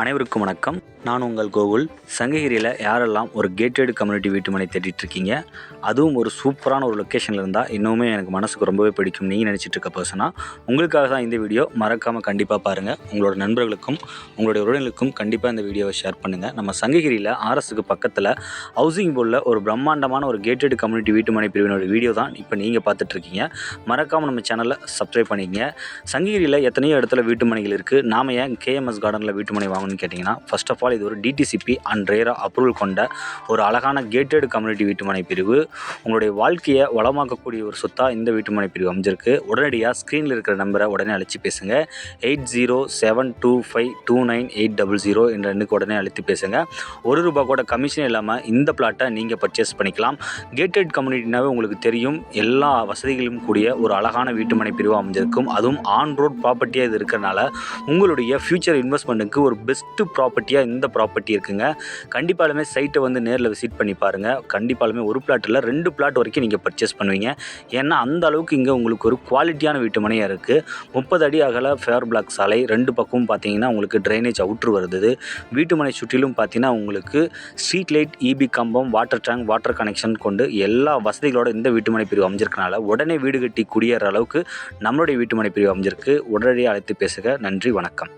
அனைவருக்கும் வணக்கம். நான் உங்கள் கோகுல். சங்ககிரியில் யாரெல்லாம் ஒரு கேட்டட் கம்யூனிட்டி வீட்டுமனை தேடிட்டு இருக்கீங்க அதுவும் ஒரு சூப்பரான ஒரு லொக்கேஷனில் இருந்தால் இன்னுமே எனக்கு மனசுக்கு ரொம்பவே பிடிக்கும். நீங்கள் நினச்சிட்டு இருக்க பர்சனாக உங்களுக்காக தான் இந்த வீடியோ. மறக்காமல் கண்டிப்பாக பாருங்கள் உங்களோட நண்பர்களுக்கும் உங்களுடைய உறவினர்களுக்கும் கண்டிப்பாக இந்த வீடியோவை ஷேர் பண்ணுங்கள் நம்ம சங்ககிரியில் ஆர்எஸ்க்கு பக்கத்தில் ஹவுசிங் போர்டில் ஒரு பிரம்மாண்டமான ஒரு கேட்டட் கம்யூனிட்டி வீட்டுமனை பிரிவினோட வீடியோ தான் இப்போ நீங்கள் பார்த்துட்ருக்கீங்க மறக்காமல் நம்ம சேனலை சப்ஸ்கிரைப் பண்ணிக்கங்க. சங்ககிரியில் எத்தனையோ இடத்துல வீட்டுமனைகள் இருக்குது நாம ஏன் கேஎம்எஸ் கார்டனில் வீட்டுமனை வாங்கணும்னு கேட்டிங்கன்னா ஃபர்ஸ்ட் ஆஃப் ஆல் இது ஒரு டிடிசிபி அண்ட் ரேரா அப்ரூவல் கொண்ட ஒரு அழகான கேட்டட் கம்யூனிட்டி வீட்டுமனை பிரிவு. உங்களுடைய வாழ்க்கையை வளமாக்கக்கூடிய ஒரு சொத்தாக இந்த வீட்டுமனை பிரிவு அமைஞ்சிருக்கு. உடனடியாக ஸ்க்ரீனில் இருக்கிற நம்பரை உடனே அழைச்சி பேசுங்க. Eight zero seven two five two nine eight double zero என்ற எண்ணுக்கு உடனே அழைத்து பேசுங்க. ஒரு ரூபா கூட கமிஷன் இல்லாமல் இந்த பிளாட்டை நீங்கள் பர்ச்சேஸ் பண்ணிக்கலாம். கேட்டட் கம்யூனிட்டினாவே உங்களுக்கு தெரியும் எல்லா வசதிகளும் கூடிய ஒரு அழகான வீட்டுமனை பிரிவு அமைஞ்சிருக்கும். அதுவும் ஆன் ரோட் ப்ராப்பர்ட்டியாக இது இருக்கிறனால உங்களுடைய ஃப்யூச்சர் இன்வெஸ்ட்மெண்ட்டுக்கு ஒரு பெஸ்ட்டு ப்ராப்பர்ட்டியாக இந்த ப்ராப்பர்ட்டி இருக்குங்க. கண்டிப்பாலுமே சைட்டை வந்து நேரில் விசிட் பண்ணி பாருங்கள் கண்டிப்பாலுமே ஒரு பிளாட்டில் இல்லை ரெண்டு பிளாட் வரைக்கும் நீங்கள் பர்ச்சேஸ் பண்ணுவீங்க. ஏன்னா அந்த அளவுக்கு இங்கே உங்களுக்கு ஒரு குவாலிட்டியான வீட்டு மனையாக இருக்குது முப்பது அடி அகல ஃபேர் பிளாக் சாலை ரெண்டு பக்கமும் பார்த்தீங்கன்னா உங்களுக்கு ட்ரைனேஜ் அவுட்ரு வருது. வீட்டு மனை சுற்றிலும் பார்த்தீங்கன்னா உங்களுக்கு ஸ்ட்ரீட் லைட் இபி கம்பம் வாட்டர் டேங்க் வாட்டர் கனெக்ஷன் கொண்டு எல்லா வசதிகளோட இந்த வீட்டுமனை பிரிவு அமைஞ்சிருக்கனால உடனே வீடு கட்டி குடியேற அளவுக்கு நம்மளுடைய வீட்டுமனை பிரிவு அமைஞ்சிருக்கு. உடனடியாக அழைத்து பேசுக. நன்றி வணக்கம்.